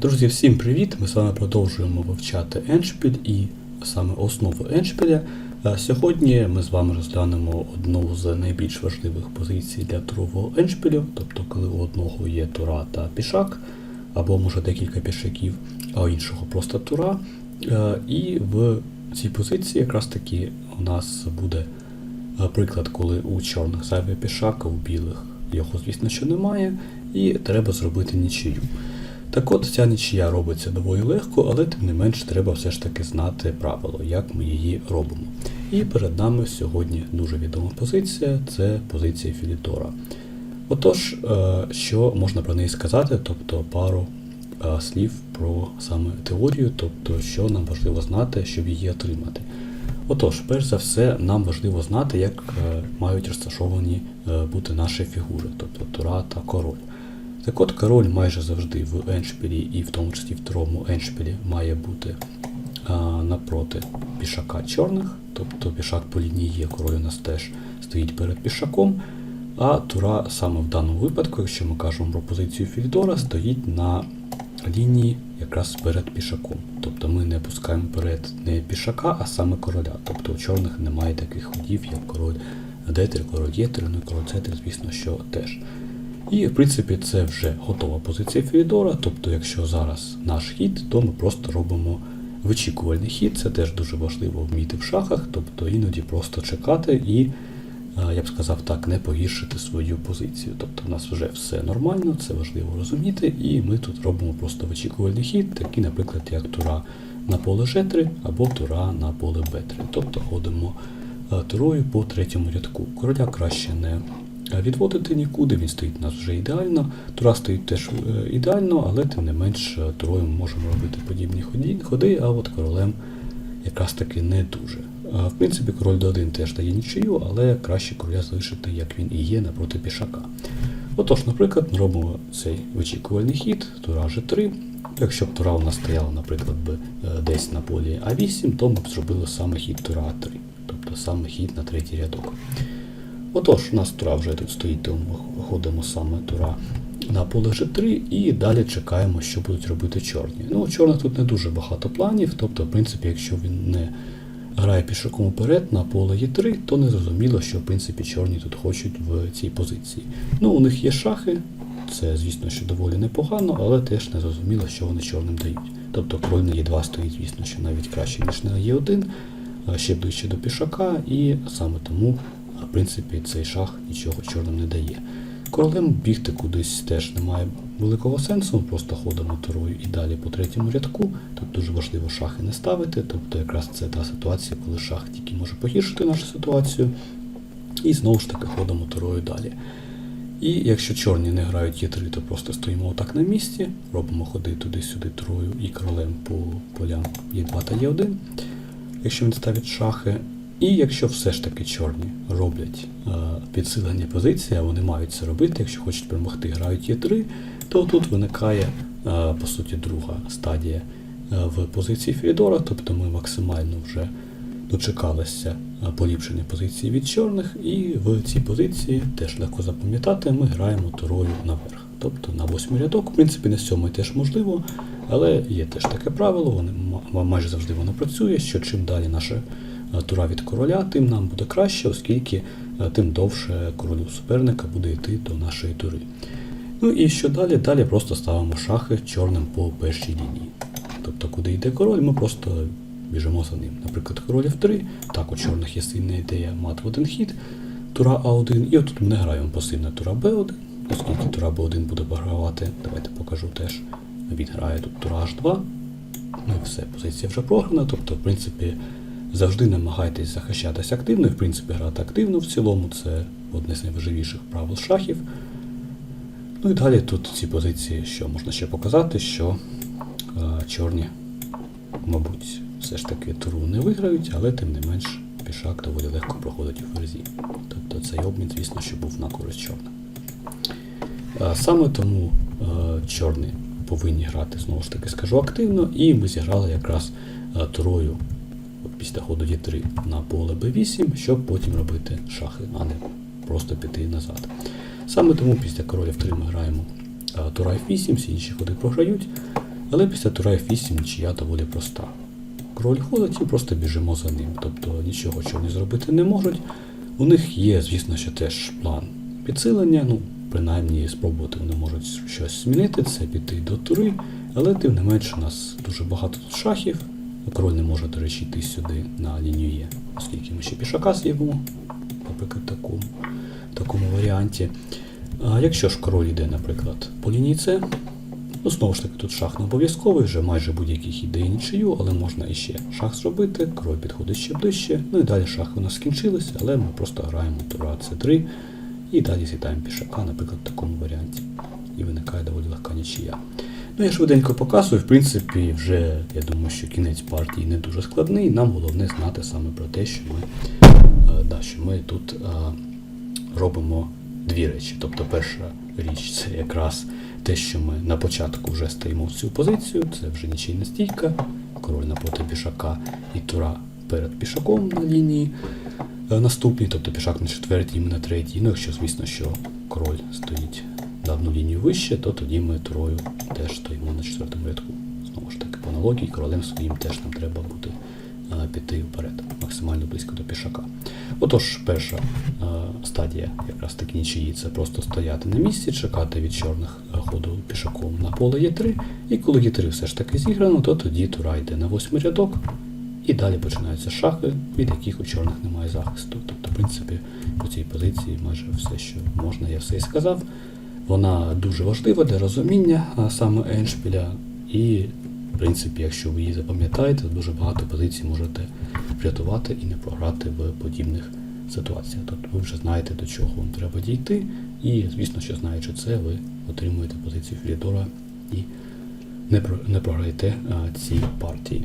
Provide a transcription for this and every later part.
Друзі, всім привіт! Ми з вами продовжуємо вивчати Еншпіль і саме основу Еншпіля. Е, Сьогодні ми з вами розглянемо одну з найбільш важливих позицій для турового Еншпілю, тобто коли у одного є тура та пішак, або може декілька пішаків, а у іншого просто тура. Е, І в цій позиції якраз таки у нас буде е, приклад, коли у чорних зайвий пішак, а у білих його, звісно, що немає, і треба зробити нічию. Так от ця нічия робиться доволі легко, але тим не менш треба все ж таки знати правило, як ми її робимо. І перед нами сьогодні дуже відома позиція це позиція Філітора. Отож, е, що можна про неї сказати, тобто пару е, слів про саме теорію, тобто що нам важливо знати, щоб її отримати. Отож, перш за все, нам важливо знати, як е, мають розташовані бути наші фігури, тобто тура та король. Так от король майже завжди в еншпілі, і в тому числі в другому еншпілі, має бути а, напроти пішака чорних, тобто пішак по лінії, король у нас теж стоїть перед пішаком. А тура саме в даному випадку, якщо ми кажемо про позицію Філідора, стоїть на лінії якраз перед пішаком. Тобто ми не пускаємо перед не пішака, а саме короля. Тобто у чорних немає таких ходів, як король Д3, король Є3, ну і король С3, звісно, що теж. І, в принципі, це вже готова позиція Філідора. Тобто, якщо зараз наш хід, то ми просто робимо вичікувальний хід. Це теж дуже важливо вміти в шахах, тобто іноді просто чекати і, е, я б сказав так, не погіршити свою позицію. Тобто в нас вже все нормально, це важливо розуміти, і ми тут робимо просто вичікувальний хід, такий, наприклад, як тура на поле G3 або тура на поле B3. Тобто ходимо е, турою по третьому рядку. Короля краще не відводити нікуди, він стоїть у нас вже ідеально. Тура стоїть теж е, ідеально, але тим не менш е, турою ми можемо робити подібні ходи, а от королем якраз таки не дуже. В принципі, король до1 теж дає нічию, але краще короля залишити, як він і є, напроти пішака. Отож, наприклад, ми робимо цей вичікувальний хід, тура G3. Якщо б тура у нас стояла, наприклад, е, десь на полі А8, то ми б зробили саме хід тура А3, тобто саме хід на третій рядок. Отож, у нас тура вже тут стоїть, тому ми ходимо саме тура на поле G3 і далі чекаємо, що будуть робити чорні. Ну, чорних тут не дуже багато планів, тобто, в принципі, якщо він не грає пішаком уперед на поле Е3, то не зрозуміло, що в принципі чорні тут хочуть в цій позиції. Ну, у них є шахи, це, звісно, що доволі непогано, але теж не зрозуміло, що вони чорним дають. Тобто король на Е2 стоїть, звісно, що навіть краще, ніж на Е1, ще ближче до пішака, і саме тому, в принципі, цей шах нічого чорним не дає. Королем бігти кудись теж немає великого сенсу, ми просто ходимо турою і далі по третьому рядку. Тут дуже важливо шахи не ставити, тобто якраз це та ситуація, коли шах тільки може погіршити нашу ситуацію. І знову ж таки ходимо турою далі. І якщо чорні не грають Е3, то просто стоїмо отак на місці, робимо ходи туди-сюди трою і королем по полям Е2 та Е1, якщо він ставить шахи. І якщо все ж таки чорні роблять е, підсилення позиції, а вони мають це робити, якщо хочуть перемогти, грають Е3, то тут виникає е, по суті друга стадія е, в позиції Філідора, тобто ми максимально вже дочекалися поліпшення позиції від чорних, і в цій позиції теж легко запам'ятати, ми граємо турою наверх. Тобто на восьмий рядок, в принципі, на сьомий теж можливо, але є теж таке правило, вони, ма- майже завжди воно працює, що чим далі наша е, тура від короля, тим нам буде краще, оскільки е, тим довше королю суперника буде йти до нашої тури. Ну і що далі? Далі просто ставимо шахи чорним по першій лінії. Тобто, куди йде король, ми просто біжимо за ним. Наприклад, король F3, так у чорних є сильна ідея мат в один хід, тура А1, і отут ми не граємо пасивно тура Б1, оскільки тура Б1 буде програвати. Давайте покажу теж. Він грає тут тура H2. Ну і все, позиція вже програна. Тобто, в принципі, завжди намагайтесь захищатися активно, і в принципі грати активно в цілому, це одне з найважливіших правил шахів. Ну і далі тут ці позиції, що можна ще показати, що е, чорні, мабуть, все ж таки туру не виграють, але тим не менш пішак доволі легко проходить у ферзі. Тобто цей обмін, звісно, що був на користь чорним. Е, Саме тому е, чорні повинні грати, знову ж таки, скажу активно, і ми зіграли якраз е, турою після ходу Е3 на поле Б8, щоб потім робити шахи, а не просто піти назад. Саме тому після короля в 3 ми граємо е, тура F8, всі інші ходи програють. Але після тура F8 нічия доволі проста. Король ходить і просто біжимо за ним. Тобто нічого чорні зробити не можуть. У них є, звісно, що теж план підсилення, ну, принаймні спробувати вони можуть щось змінити, це піти до тури, але тим не менше у нас дуже багато тут шахів. Король не може, до речі, йти сюди на лінію Є, оскільки ми ще пішака з'явимо, наприклад, в такому, в такому варіанті. А якщо ж король йде, наприклад, по лінії С, ну знову ж таки тут шах не обов'язковий, вже майже будь-яких ідей нічию, але можна іще шах зробити, король підходить ще ближче, ну і далі шахи у нас скінчилися, але ми просто граємо тура С3 і далі з'їдаємо пішака, наприклад, в такому варіанті. І виникає доволі легка нічия. Ну, я швиденько показую, в принципі, вже я думаю, що кінець партії не дуже складний. Нам головне знати саме про те, що ми, е, да, що ми тут е, робимо дві речі. Тобто, перша річ це якраз те, що ми на початку вже стоїмо в цю позицію, це вже нічийна стійка, король напроти пішака і тура перед пішаком на лінії е, наступній, тобто пішак на четвертій, на третій. Ну, якщо, звісно, що король стоїть на одну лінію вище, то тоді ми турою теж стоїмо на четвертому рядку. Знову ж таки, по аналогії, королем своїм теж нам треба буде е, піти вперед, максимально близько до пішака. Отож, перша е, стадія якраз таки нічиї це просто стояти на місці, чекати від чорних е, ходу пішаком на поле Е3, і коли Е3 все ж таки зіграно, то тоді тура йде на восьмий рядок, і далі починаються шахи, від яких у чорних немає захисту. Тобто, в принципі, у цій позиції майже все, що можна, я все і сказав. Вона дуже важлива для розуміння саме Еншпіля, і, в принципі, якщо ви її запам'ятаєте, дуже багато позицій можете врятувати і не програти в подібних ситуаціях. Тобто ви вже знаєте, до чого вам треба дійти, і, звісно, що знаючи це, ви отримуєте позицію Філідора і не, не програєте ці партії.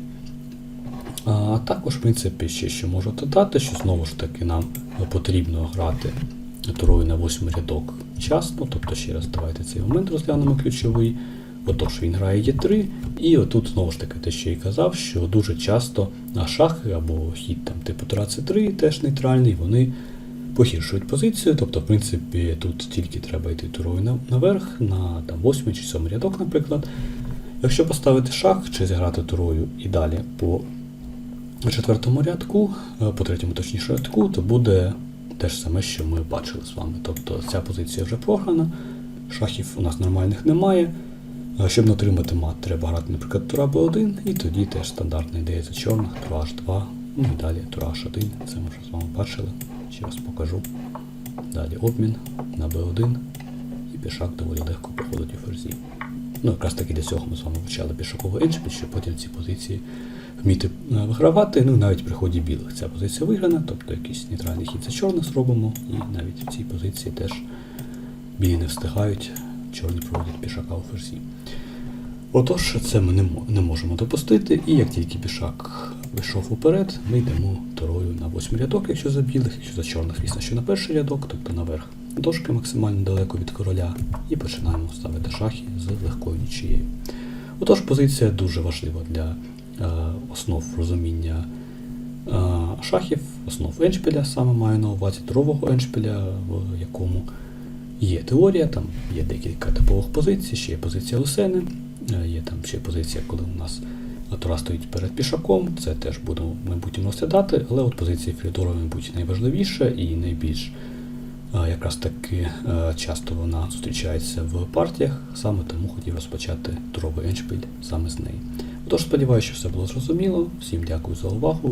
А також, в принципі, ще що можу додати, що знову ж таки нам потрібно грати турою на восьмий рядок вчасно, тобто ще раз давайте цей момент розглянемо ключовий. Отож, він грає Е3, і отут знову ж таки те, що я казав, що дуже часто на шахи або хід там типу тура С3, теж нейтральний, вони погіршують позицію. Тобто, в принципі, тут тільки треба йти турою наверх, на там, восьмий чи сьомий рядок, наприклад. Якщо поставити шах чи зіграти турою і далі по четвертому рядку, е, по третьому точніше рядку, то буде те ж саме, що ми бачили з вами. Тобто ця позиція вже програна, шахів у нас нормальних немає. Е, Щоб не отримати мат, треба грати, наприклад, тура Б1, і тоді теж стандартна ідея за чорних, тура H2, ну і далі тура H1, це ми вже з вами бачили. Ще раз покажу. Далі обмін на Б1, і пішак доволі легко проходить у ферзі. Ну, якраз таки для цього ми з вами вивчали пішаковий еншпіль, щоб потім ці позиції вміти е, вигравати. Ну, навіть при ході білих ця позиція виграна, тобто якийсь нейтральний хід. За чорних зробимо, і навіть в цій позиції теж білі не встигають, чорні проводять пішака у ферзі. Отож, це ми не, можемо допустити, і як тільки пішак вийшов уперед, ми йдемо турою на восьмий рядок, якщо за білих, якщо за чорних, звісно, що на перший рядок, тобто наверх дошки максимально далеко від короля, і починаємо ставити шахи з легкою нічією. Отож, позиція дуже важлива для е, основ розуміння е, шахів, основ еншпіля, саме маю на увазі турового еншпіля, в якому є теорія, там є декілька типових позицій, ще є позиція Лусени, е, є там ще позиція, коли у нас тура стоїть перед пішаком, це теж будемо в майбутньому розглядати, але от позиція Філідора, мабуть, найважливіша і найбільш якраз таки е, часто вона зустрічається в партіях, саме тому хотів розпочати туровий еншпіль саме з неї. Отож, сподіваюся, що все було зрозуміло. Всім дякую за увагу